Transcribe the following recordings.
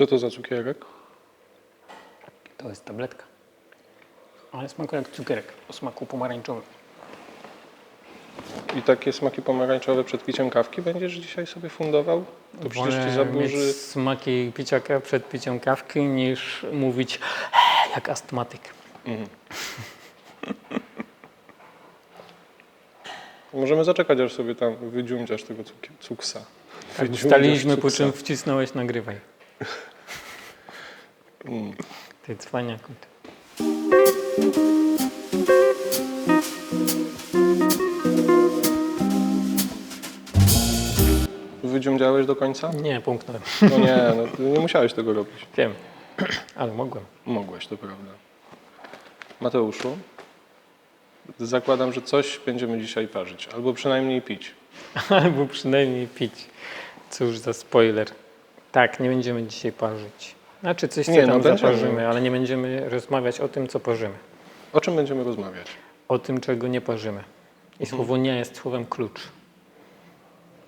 Co to za cukierek? To jest tabletka. Ale smakuje jak cukierek o smaku pomarańczowym. I takie smaki pomarańczowe przed piciem kawki będziesz dzisiaj sobie fundował? To przecież ci zaburzy... mieć smaki picia ka- przed piciem kawki niż mówić "Eee", jak astmatyk. Możemy zaczekać, aż sobie tam wydziumdziasz tego cuksa. Tak Wydziumdziasz ustaliliśmy, po czym wcisnąłeś nagrywaj. Ty cwaniaku. ty. Wydziumdziałeś do końca? Nie, pomknąłem. No nie, no, ty nie musiałeś tego robić. Wiem, ale mogłem. Mogłeś, to prawda. Mateuszu, zakładam, że coś będziemy dzisiaj parzyć, albo przynajmniej pić. Albo przynajmniej pić. Cóż za spoiler. Tak, nie będziemy dzisiaj parzyć. Znaczy coś co Nie, no tam będziemy. zaparzymy, ale nie będziemy rozmawiać o tym, co parzymy. O czym będziemy rozmawiać? O tym, czego nie parzymy. Mhm. I słowo nie jest słowem klucz.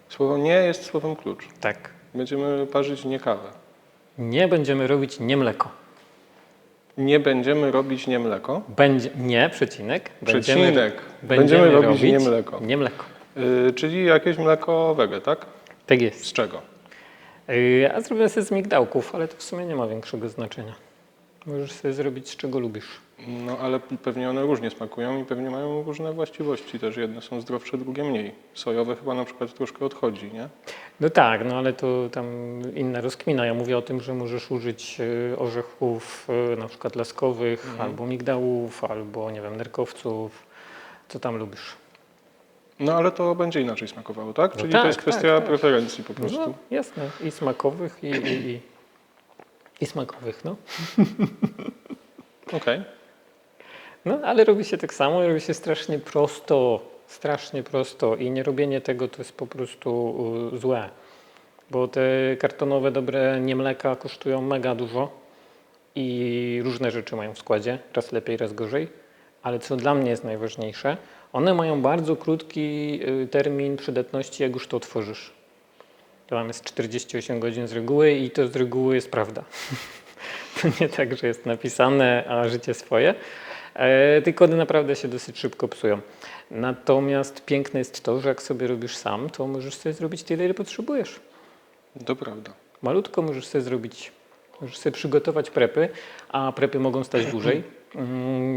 Słowo nie jest słowem klucz. Tak. Będziemy parzyć nie kawę. Nie będziemy robić nie mleko. Nie będziemy robić nie mleko. Będzie, nie, przecinek. Przecinek. Będziemy, Będziemy robić nie mleko. Nie mleko. Yy, czyli jakieś mleko wege, tak? Tak jest. Z czego? Yy, a zrobię sobie z migdałków, ale to w sumie nie ma większego znaczenia. Możesz sobie zrobić z czego lubisz. No ale pewnie one różnie smakują i pewnie mają różne właściwości też. Jedne są zdrowsze, drugie mniej. Sojowe chyba na przykład troszkę odchodzi, nie? No tak, no ale to tam inna rozkmina. Ja mówię o tym, że możesz użyć y, orzechów y, na przykład laskowych, Mhm. albo migdałów, albo nie wiem, nerkowców. Co tam lubisz? No ale to będzie inaczej smakowało, tak? No Czyli tak, to jest tak, kwestia tak. preferencji po prostu. No jasne, i smakowych, i, i, i, i smakowych, no. Okej. No, ale robi się tak samo, robi się strasznie prosto, strasznie prosto i nie robienie tego to jest po prostu złe. Bo te kartonowe dobre niemleka kosztują mega dużo i różne rzeczy mają w składzie, raz lepiej, raz gorzej. Ale co dla mnie jest najważniejsze, one mają bardzo krótki y, termin przydatności, jak już to otworzysz. To tam jest 48 godzin z reguły i to z reguły jest prawda. To nie tak, że jest napisane, a życie swoje, e, tylko one naprawdę się dosyć szybko psują. Natomiast piękne jest to, że jak sobie robisz sam, to możesz sobie zrobić tyle, ile potrzebujesz. To prawda. Malutko możesz sobie zrobić, możesz sobie przygotować prepy, a prepy mogą stać dłużej,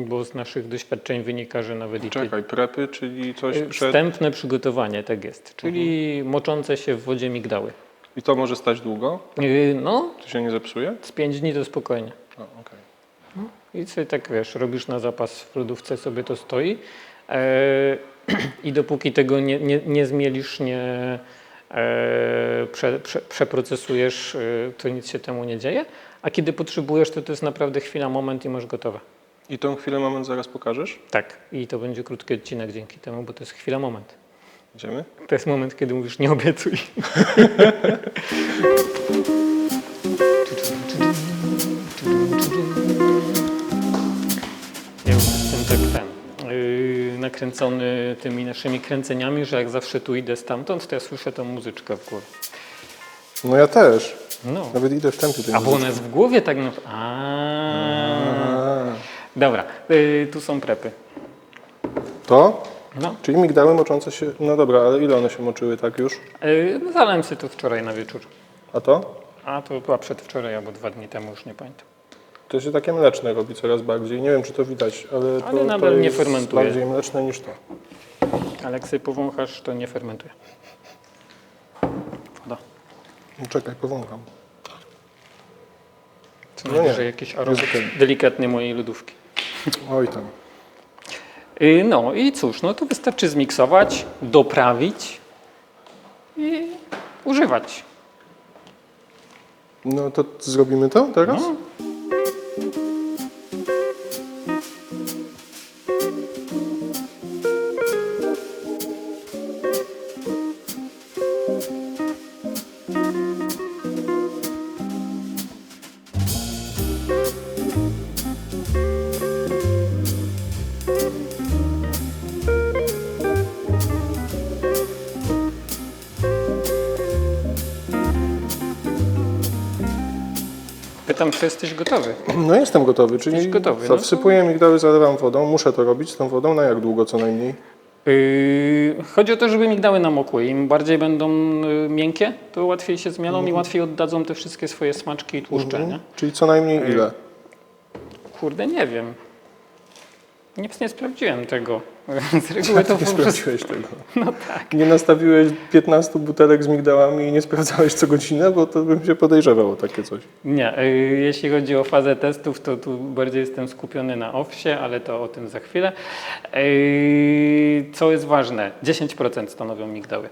bo z naszych doświadczeń wynika, że nawet i Czekaj, prepy, czyli coś y, przed... wstępne przygotowanie, tak jest, czyli moczące się w wodzie migdały. I to może stać długo? Y, No, To się nie zepsuje? z 5 dni to spokojnie. O, okej. I sobie tak wiesz, robisz na zapas w lodówce, sobie to stoi. E, I dopóki tego nie, nie, nie zmielisz, nie e, prze, prze, przeprocesujesz, e, to nic się temu nie dzieje. A kiedy potrzebujesz, to to jest naprawdę chwila, moment i masz gotowe. I tą chwilę, moment zaraz pokażesz? Tak. I to będzie krótki odcinek dzięki temu, bo to jest chwila, moment. Idziemy? To jest moment, kiedy mówisz nie obiecuj. Ja jestem tak ten, yy, nakręcony tymi naszymi kręceniami, że jak zawsze tu idę stamtąd, to ja słyszę tą muzyczkę w głowie. No ja też. No. Nawet idę w tempie tej A bo ona jest w głowie tak na... Dobra, yy, tu są prepy. To? No, Czyli migdały moczące się... No dobra, ale ile one się moczyły tak już? yy, no zalałem sobie to wczoraj na wieczór. A to? A to była przedwczoraj albo dwa dni temu, już nie pamiętam. To się takie mleczne robi coraz bardziej. Nie wiem, czy to widać, ale to, Ale to nadal nie jest fermentuje. bardziej mleczne niż to. Ale jak sobie powąchasz, to nie fermentuje. Woda. No Czekaj, powącham. Co No nie, najwyżej jakiś aromat jest okej. delikatny mojej lodówki. Oj tam. Yy, No i cóż, no to wystarczy zmiksować, doprawić i używać. No to zrobimy to teraz? No. Czy jesteś gotowy. No jestem gotowy, czyli Jesteś gotowy, co, no to- wsypuję migdały, zalewam wodą, muszę to robić z tą wodą, na jak długo co najmniej? Yy, chodzi o to, żeby migdały namokły. Im bardziej będą y, miękkie, to łatwiej się zmielą Mhm. i łatwiej oddadzą te wszystkie swoje smaczki i tłuszcze. Nie? Czyli co najmniej ile? Kurde, nie wiem. Nie, nie sprawdziłem tego. Z reguły to Nie po prostu... sprawdziłeś tego. No tak. Nie nastawiłeś 15 butelek z migdałami i nie sprawdzałeś co godzinę, bo to bym się podejrzewał o takie coś. Nie, y, jeśli chodzi o fazę testów, to tu bardziej jestem skupiony na owsie, ale to o tym za chwilę. Y, Co jest ważne? 10% stanowią migdały.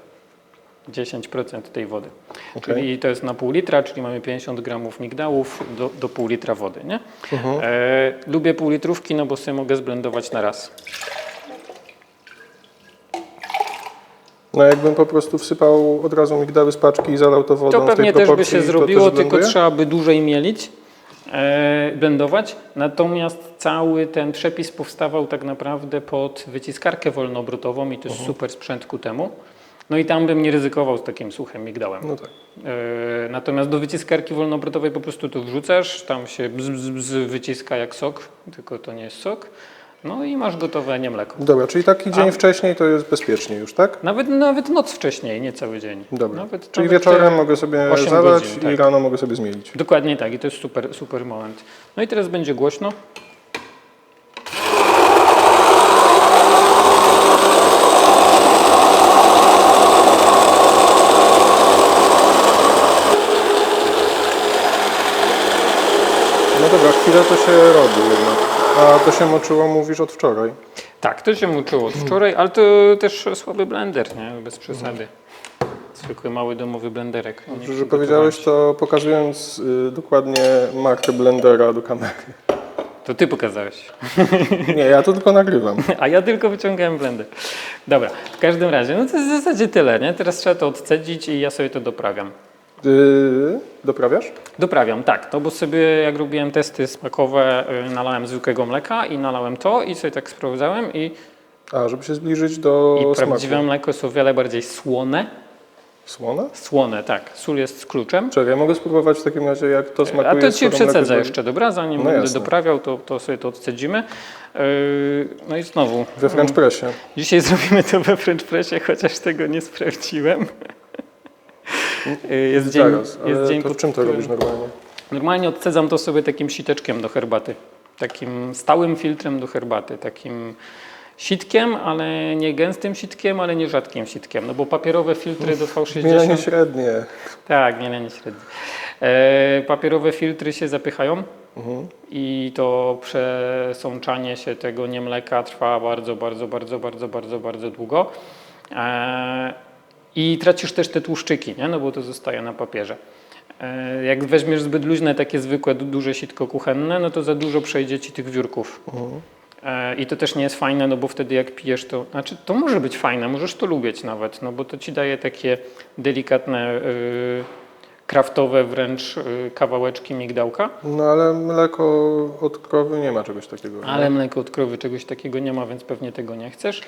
10% tej wody. Okej. Czyli to jest na pół litra, czyli mamy 50 gramów migdałów do, do pół litra wody. Nie? Mhm. E, lubię pół litrówki, no bo sobie mogę zblendować na raz. No jakbym po prostu wsypał od razu migdały z paczki i zalał to wodą To pewnie też by się zrobiło, tylko trzeba by dłużej mielić, e, blendować. Natomiast cały ten przepis powstawał tak naprawdę pod wyciskarkę wolnoobrotową i to jest super sprzęt ku temu. No i tam bym nie ryzykował z takim suchym migdałem. No tak. E, Natomiast do wyciskarki wolnoobrotowej po prostu to wrzucasz, tam się bzz wyciska jak sok, tylko to nie jest sok. No i masz gotowe nie mleko. Dobra, czyli taki dzień A- wcześniej to jest bezpiecznie już, tak? Nawet, nawet noc wcześniej, nie cały dzień. Dobra. Nawet, czyli nawet wieczorem mogę sobie 8 zalać godzin, i tak. rano mogę sobie zmielić. Dokładnie tak i to jest super, super moment. No i teraz będzie głośno. No dobra, chwilę to się robi jednak. A to się moczyło, mówisz, od wczoraj. Tak, to się uczyło od wczoraj, ale to też słaby blender, nie? Bez przesady. Zwykły mały domowy blenderek. Nie Że powiedziałeś to pokazując y, dokładnie markę blendera do kamery. To ty pokazałeś. Nie, ja to tylko nagrywam. A ja tylko wyciągałem blender. Dobra, w każdym razie, no to jest w zasadzie tyle, nie? Teraz trzeba to odcedzić i ja sobie to doprawiam. Doprawiasz? Doprawiam, tak, no bo sobie jak robiłem testy smakowe, y, nalałem zwykłego mleka i nalałem to i sobie tak sprawdzałem i, A, żeby się zbliżyć do i smaku. prawdziwe mleko jest o wiele bardziej słone. Słona? Słone, tak. Sól jest z kluczem. Czekaj, mogę spróbować w takim razie, jak to smakuje. A to ci przecedzę jeszcze, dobra? Zanim No będę jasne. doprawiał, to, to sobie to odcedzimy. Yy, No i znowu, We French Pressie. dzisiaj zrobimy to we French Pressie, chociaż tego nie sprawdziłem. Yy, Jest dzień, Zaraz, jest dzień to pod czym to robisz normalnie? Normalnie odcedzam to sobie takim siteczkiem do herbaty. Takim stałym filtrem do herbaty. Takim sitkiem, ale nie gęstym sitkiem, ale nie rzadkim sitkiem. No bo papierowe filtry do Mielenie V60... średnie. Tak, mielenie średnie. E, papierowe filtry się zapychają Mhm. i to przesączanie się tego niemleka trwa bardzo, bardzo, bardzo, bardzo, bardzo, bardzo długo. E, I tracisz też te tłuszczyki, nie? no bo to zostaje na papierze. E, Jak weźmiesz zbyt luźne, takie zwykłe, du- duże sitko kuchenne, no to za dużo przejdzie ci tych wiórków. Mhm. E, I to też nie jest fajne, no bo wtedy jak pijesz to, znaczy to może być fajne, możesz to lubić nawet, no bo to ci daje takie delikatne, y, kraftowe wręcz y, kawałeczki migdałka, No ale mleko od krowy nie ma czegoś takiego. ale mleko od krowy czegoś takiego nie ma, więc pewnie tego nie chcesz.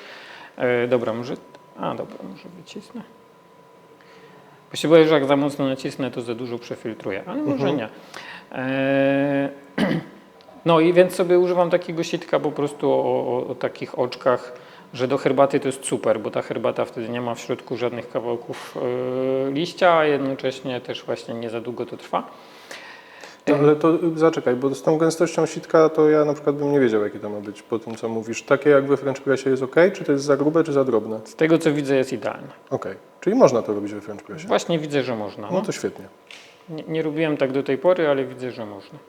E, dobra, może, a dobra, może wycisnę. Bo się boję, że jak za mocno nacisnę, to za dużo przefiltruję, ale może nie. E, no i więc sobie używam takiego sitka po prostu o, o, o takich oczkach, że do herbaty to jest super, bo ta herbata wtedy nie ma w środku żadnych kawałków e, liścia, a jednocześnie też właśnie nie za długo to trwa. No, ale to zaczekaj, bo z tą gęstością sitka to ja na przykład bym nie wiedział, jaki to ma być po tym, co mówisz. Takie jak we French Pressie jest ok, czy to jest za grube, czy za drobne? Z tego co widzę jest idealne. Ok, czyli można to robić we French Pressie. Właśnie widzę, że można. No No. to świetnie. Nie, nie robiłem tak do tej pory, ale widzę, że można.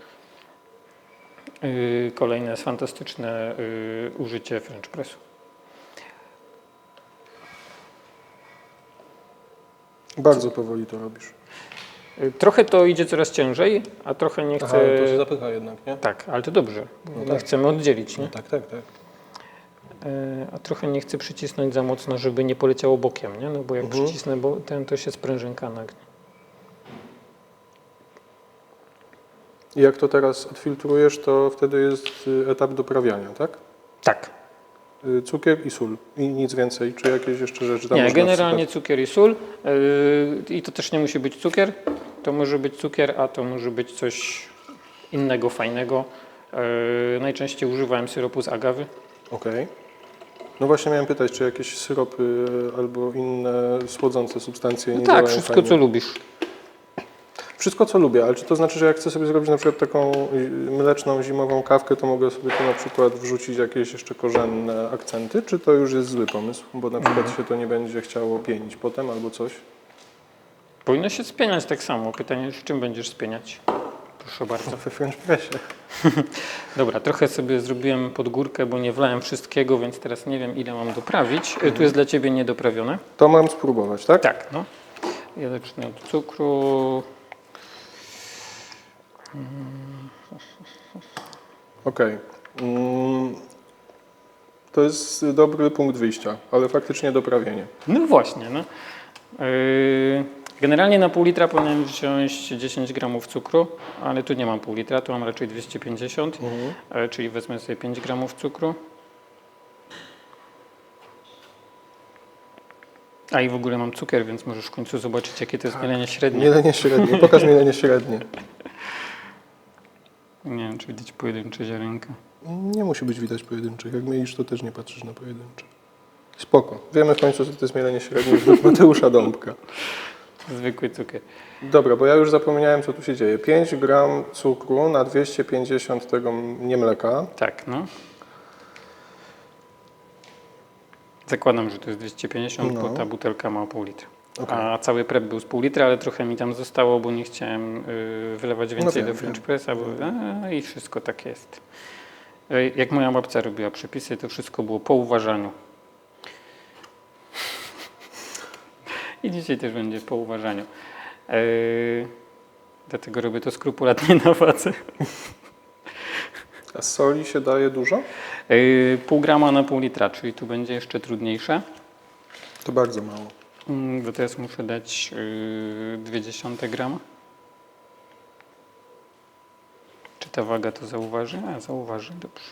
Yy, kolejne jest fantastyczne yy, użycie French Pressu. Bardzo powoli to robisz. Trochę to idzie coraz ciężej, a trochę nie chcę... zapycha jednak, nie? Tak, ale to dobrze. No tak. Chcemy oddzielić, nie? tak, tak, tak. Yy, a trochę nie chcę przycisnąć za mocno, żeby nie poleciało bokiem, nie? No bo jak Mhm. przycisnę bo ten, to się sprężynka nagnie. I jak to teraz odfiltrujesz, to wtedy jest y, etap doprawiania, tak? Tak. Y, Cukier i sól. I nic więcej. Czy jakieś jeszcze rzeczy tam Nie, generalnie wsypać? cukier i sól. Yy, I to też nie musi być cukier. To może być cukier, a to może być coś innego, fajnego. E, najczęściej używałem syropu z agawy. Okej. No właśnie miałem pytać, czy jakieś syropy albo inne słodzące substancje No nie tak, działają wszystko fajnie? co lubisz. Wszystko co lubię, ale czy to znaczy, że jak chcę sobie zrobić na przykład taką y, mleczną zimową kawkę, to mogę sobie tu na przykład wrzucić jakieś jeszcze korzenne akcenty, czy to już jest zły pomysł, bo na przykład Mhm. się to nie będzie chciało pienić potem albo coś? Powinno się spieniać tak samo. Pytanie, z czym będziesz spieniać? Proszę bardzo. We French pressie. Dobra, trochę sobie zrobiłem pod górkę, bo nie wlałem wszystkiego, więc teraz nie wiem ile mam doprawić. E, Tu jest dla Ciebie niedoprawione. To mam spróbować, tak? Tak, no. Ja zacznę od cukru. Okej. Mm, To jest dobry punkt wyjścia, ale faktycznie doprawienie. No właśnie, no. Yy, Generalnie na pół litra powinienem wziąć 10 gramów cukru, ale tu nie mam pół litra, tu mam raczej 250, e, czyli wezmę sobie 5 gramów cukru. A i w ogóle mam cukier, więc możesz w końcu zobaczyć, jakie to jest mielenie średnie. Mielenie średnie. Pokaż mielenie średnie. Nie wiem, czy widać pojedyncze ziarenka. Nie musi być widać pojedynczych. Jak mylisz, to też nie patrzysz na pojedyncze. Spoko. Wiemy w końcu, że to jest mielenie średnie według Mateusza Dąbka. Zwykły cukier. Dobra, bo ja już zapomniałem, co tu się dzieje. 5 gram cukru na 250 tego nie mleka. Tak, no. Zakładam, że to jest 250, No. bo ta butelka ma pół litra. Okej. A cały prep był z pół litra, ale trochę mi tam zostało, bo nie chciałem y, wylewać więcej wiem, do French. Pressa, bo a, i wszystko tak jest. Y, Jak moja babcia robiła przepisy, to wszystko było po uważaniu. I dzisiaj też będzie po uważaniu. Y, Dlatego robię to skrupulatnie na wadze. A soli się daje dużo? Yy, Pół grama na pół litra, czyli tu będzie jeszcze trudniejsze. To bardzo mało. Mm, Bo teraz muszę dać yy, dwie dziesiąte grama. Czy ta waga to zauważy? A, zauważy, dobrze.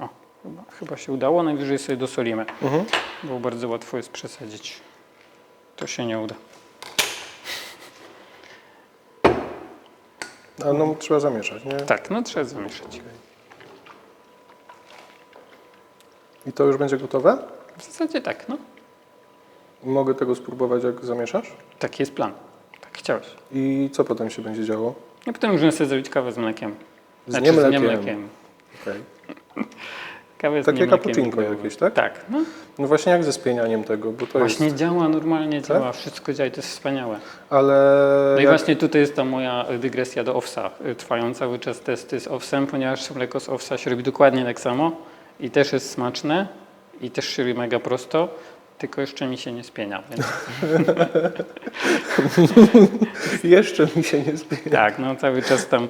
O, chyba, chyba się udało. Najwyżej sobie dosolimy, Mhm. bo bardzo łatwo jest przesadzić. To się nie uda. A no trzeba zamieszać, nie? Tak, no trzeba zamieszać. I to już będzie gotowe? W zasadzie tak, no. Mogę tego spróbować, jak zamieszasz? Taki jest plan. Tak chciałeś. I co potem się będzie działo? No potem możemy sobie zrobić kawę z mlekiem. Z Znaczy, niemlekiem. Z niemlekiem. Okej. Kawę z Takie próbowałem. jakieś, tak? Tak, no. No właśnie jak ze spienianiem tego, bo to Właśnie jest... działa, normalnie Tak? działa, wszystko działa i to jest wspaniałe. Ale... No i jak- właśnie tutaj jest ta moja dygresja do owsa. Y, Trwają cały czas testy z owsem, ponieważ mleko z owsa się robi dokładnie tak samo i też jest smaczne i też się robi mega prosto, tylko jeszcze mi się nie spienia. Więc Jeszcze mi się nie zbiera. tak, no cały czas tam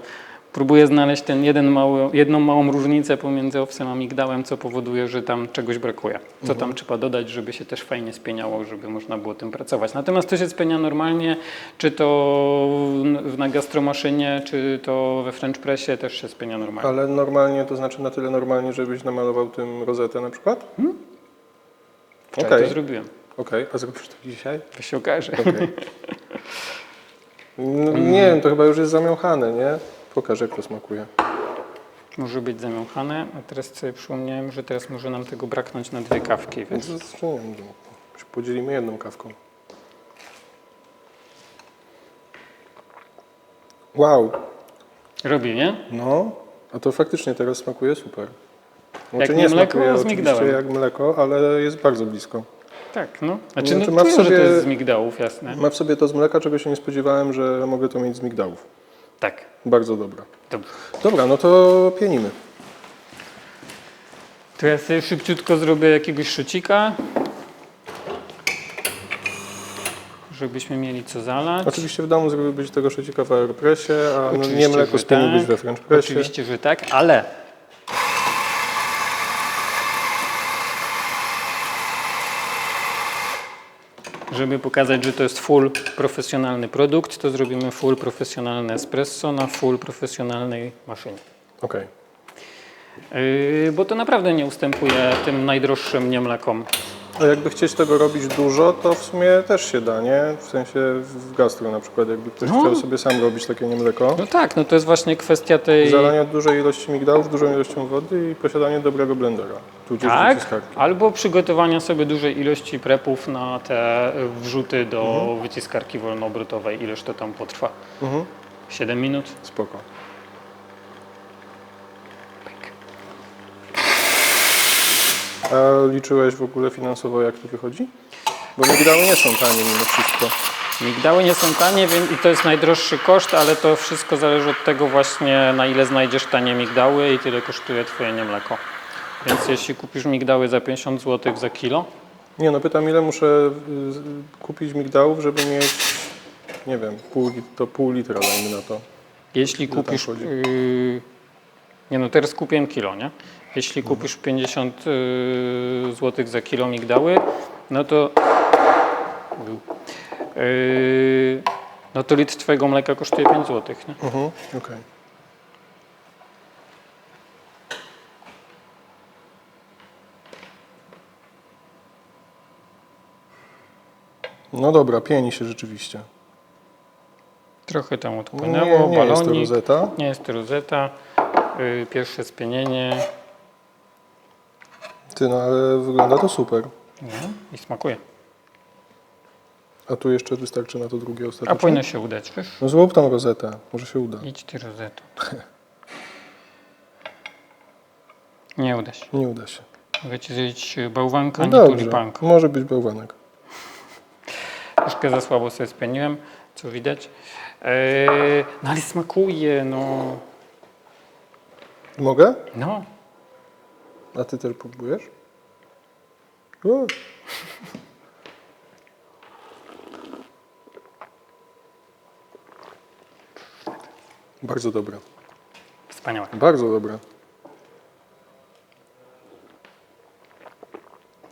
próbuję znaleźć ten jeden mały, jedną małą różnicę pomiędzy owsem a migdałem, co powoduje, że tam czegoś brakuje. Co tam trzeba dodać, żeby się też fajnie spieniało, żeby można było tym pracować. Natomiast to się spienia normalnie, czy to na gastromaszynie, czy to we French Pressie też się spienia normalnie. Ale normalnie, to znaczy na tyle normalnie, żebyś namalował tym rozetę na przykład? Wczoraj Okej, to zrobiłem. okej. A zrobisz to dzisiaj? To się okaże. Okej. No, nie wiem, to chyba już jest zamiąchane, nie? Pokaż, jak to smakuje. Może być zamiąchane, a teraz sobie przypomniałem, że teraz może nam tego braknąć na dwie kawki, więc Więc wiem, się podzielimy jedną kawką. Wow, robi, nie? no, a to faktycznie teraz smakuje super. Jak Znaczy nie mleko, smakuje z oczywiście migdałem. jak mleko, ale jest bardzo blisko. Tak, no. Znaczy, No no, to ma w czuję, że to jest z migdałów, jasne. Ma w sobie to z mleka, czego się nie spodziewałem, że mogę to mieć z migdałów. Tak, Bardzo dobra. dobrze. Dobra, no to pienimy. To ja sobie szybciutko zrobię jakiegoś szocika. Żebyśmy mieli co zalać. Oczywiście w domu zrobiłbyś tego szocika w aeropresie, a no Oczywiście, nie mleko spieniłbyś tak. we French pressie. Oczywiście, że tak, ale żeby pokazać, że to jest full profesjonalny produkt, to zrobimy full profesjonalne espresso na full profesjonalnej maszynie. Okej. Yy, bo to naprawdę nie ustępuje tym najdroższym niemlekom. A jakby chcieć tego robić dużo, to w sumie też się da, nie? W sensie w gastro na przykład, jakby ktoś No. chciał sobie sam robić takie niemleko. No tak, no to jest właśnie kwestia tej... Zalania dużej ilości migdałów, dużą ilością wody i posiadanie dobrego blendera. Tudzież Tak, albo przygotowania sobie dużej ilości prepów na te wrzuty do Mhm. wyciskarki wolnoobrotowej, ileż to tam potrwa. Mhm. 7 minut? Spoko. A liczyłeś w ogóle finansowo, jak to wychodzi? Bo migdały nie są tanie mimo wszystko. Migdały nie są tanie wiem, i to jest najdroższy koszt, ale to wszystko zależy od tego właśnie na ile znajdziesz tanie migdały i tyle kosztuje twoje niemleko. Więc jeśli kupisz migdały za 50 zł za kilo, Nie no, pytam ile muszę y, z- kupić migdałów, żeby mieć, nie wiem, pół, lit- to pół litra dajmy na to. jeśli tam kupisz... chodzi? Yy, nie no, teraz kupiłem kilo, nie? Jeśli kupisz 50 yy, zł za kilo migdały, no to... Yy, no to litr twojego mleka kosztuje 5 zł, nie? Mhm, okej. No dobra, pieni się rzeczywiście. Trochę tam Nie, odpłynęło, nie jest to balonik. rozeta. Nie jest to rozeta. Yy, pierwsze spienienie. Ty, no ale wygląda to super. Nie? I smakuje. A tu jeszcze wystarczy na to drugie A ostatecznie? powinno się udać, wiesz? No złap tam rozetę, może się uda. Idź ty rozetą. Nie uda się. Nie uda się. Mogę ci zrobić bałwanka, No nie dobrze, tulipanka. może być bałwanek. Troszkę za słabo sobie spieniłem, co widać. Eee, no ale smakuje, no. Mogę? No, A ty też próbujesz? O, Bardzo dobre. wspaniałe. Bardzo dobre.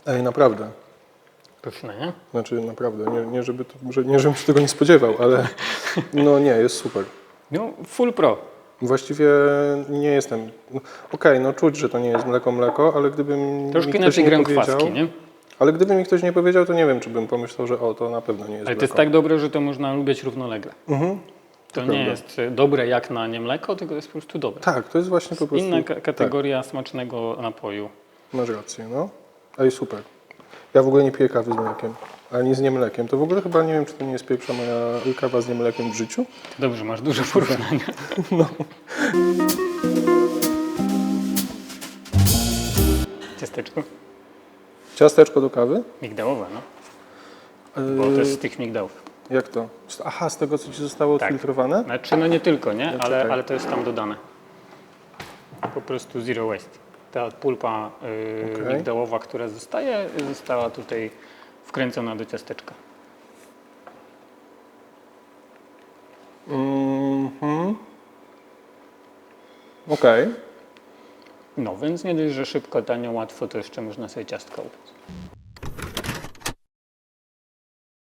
Ej, naprawdę. Pyszne, nie? Znaczy naprawdę, nie, nie, żeby to, nie żebym się tego nie spodziewał, ale no nie, jest super. No, full pro. Właściwie nie jestem. no, Okej, no czuć, że to nie jest mleko mleko, ale gdybym Troszkę inaczej gram kwaski, nie? ale gdyby mi ktoś nie powiedział, to nie wiem, czy bym pomyślał, że o, to na pewno nie jest Ale to mleko. jest tak dobre, że to można lubić równolegle. Mhm. To nie jest e, dobre jak na nie mleko, tylko to jest po prostu dobre. Tak, to jest właśnie po prostu. Inna ka- kategoria smacznego napoju. Tak, masz rację, no. Ej, super. Ja w ogóle nie piję kawy z mlekiem, ani z niemlekiem. To w ogóle chyba nie wiem, czy to nie jest pierwsza moja kawa z niemlekiem w życiu. Dobrze, masz duże porównania. No. Ciasteczko? Ciasteczko do kawy? Migdałowe, no. Yy, Bo to jest z tych migdałów. Jak to? Aha, z tego, co ci zostało Tak. odfiltrowane? Znaczy, no nie tylko, nie? Ale, ale to jest tam dodane. Po prostu zero waste. Ta pulpa yy, Okej. migdałowa, która zostaje, została tutaj wkręcona do ciasteczka. Mhm. Okej. No, więc nie dość, że szybko, tanio, łatwo, to jeszcze można sobie ciastka upiec.